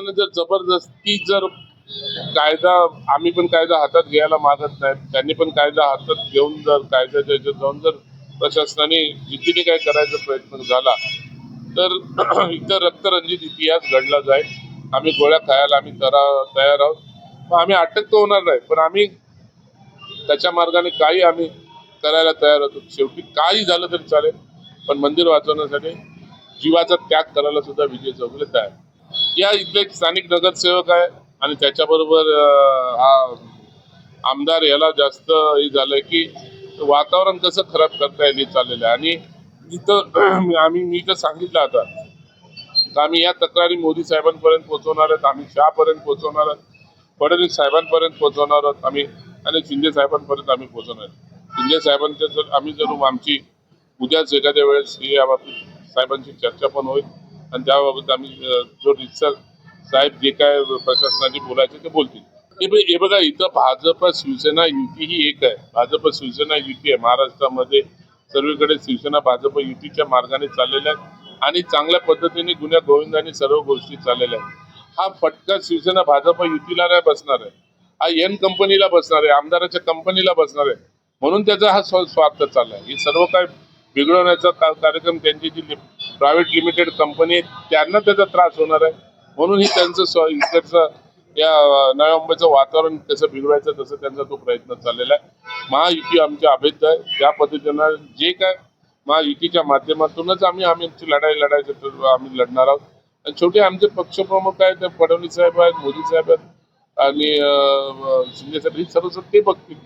शासनाने जर जबरदस्ती जर कायदा आम्ही पण कायदा हातात घ्यायला मागत नाही. त्यांनी पण कायदा हातात घेऊन जर कायद्याच्या याच्यात जाऊन जर प्रशासनाने जिद्दीने काय करायचा प्रयत्न झाला तर इतर रक्तरंजित इतिहास घडला जाईल. आम्ही गोळ्या खायला आम्ही करा तयार आहोत. आम्ही अटक तर होणार नाही पण आम्ही त्याच्या मार्गाने काही आम्ही करायला तयार होतो. शेवटी काही झालं तरी चालेल पण मंदिर वाचवण्यासाठी जीवाचा त्याग करायला सुद्धा विजय चौगले तयार या इथले एक स्थानिक नगरसेवक आहे आणि त्याच्याबरोबर हा आमदार याला जास्त हे झालंय की वातावरण कसं खराब करता येईल चाललेलं आहे. आणि इथं आम्ही मी तर सांगितलं आता तर आम्ही या तक्रारी मोदी साहेबांपर्यंत पोहोचवणार आहोत आम्ही शहापर्यंत पोहोचवणार आहोत फडणवीस साहेबांपर्यंत पोहोचवणार आहोत आम्ही आणि शिंदे साहेबांपर्यंत आम्ही पोहोचवणार आहोत. शिंदे साहेबांच्या जर आम्ही जर आमची उद्याच एखाद्या वेळेस ही याबाबतीत साहेबांची चर्चा पण होईल. आणि त्याबाबत आम्ही जो रितसर साहेब जे काय प्रशासनाने बोलायचे ते बोलतील. हे हे बघा इथं भाजप शिवसेना युती ही एक आहे. भाजप शिवसेना युती आहे. महाराष्ट्रामध्ये सर्वीकडे शिवसेना भाजप युतीच्या मार्गाने चाललेल्या आहेत आणि चांगल्या पद्धतीने गुन्ह्या गोविंदाने सर्व गोष्टी चाललेल्या आहेत. हा फटका शिवसेना भाजप युतीला नाही बसणार आहे. हा एन कंपनीला बसणार आहे. आमदाराच्या कंपनीला बसणार आहे. म्हणून त्याचा हा स्वार्थ चालला चाललाय. हे सर्व काय बिघडवण्याचा कार्यक्रम त्यांची जी प्रायव्हेट लिमिटेड कंपनी त्यांना त्याचा त्रास होणार आहे. म्हणून ही त्यांचं स्व इकडचं या नव्या मुंबईचं वातावरण कसं बिघडवायचं तसं त्यांचा तो प्रयत्न चाललेला आहे. महायुती आमच्या अभेद्य आहे. त्या पद्धतीनं जे काय महायुतीच्या माध्यमातूनच आम्ही आम्ही आमची लढाई लढायचं आम्ही लढणार आहोत. आणि शेवटी आमचे पक्षप्रमुख आहेत ते फडणवीस साहेब आहेत मोदी साहेब आहेत आणि शिंदे साहेब हे सर्व ते बघतील.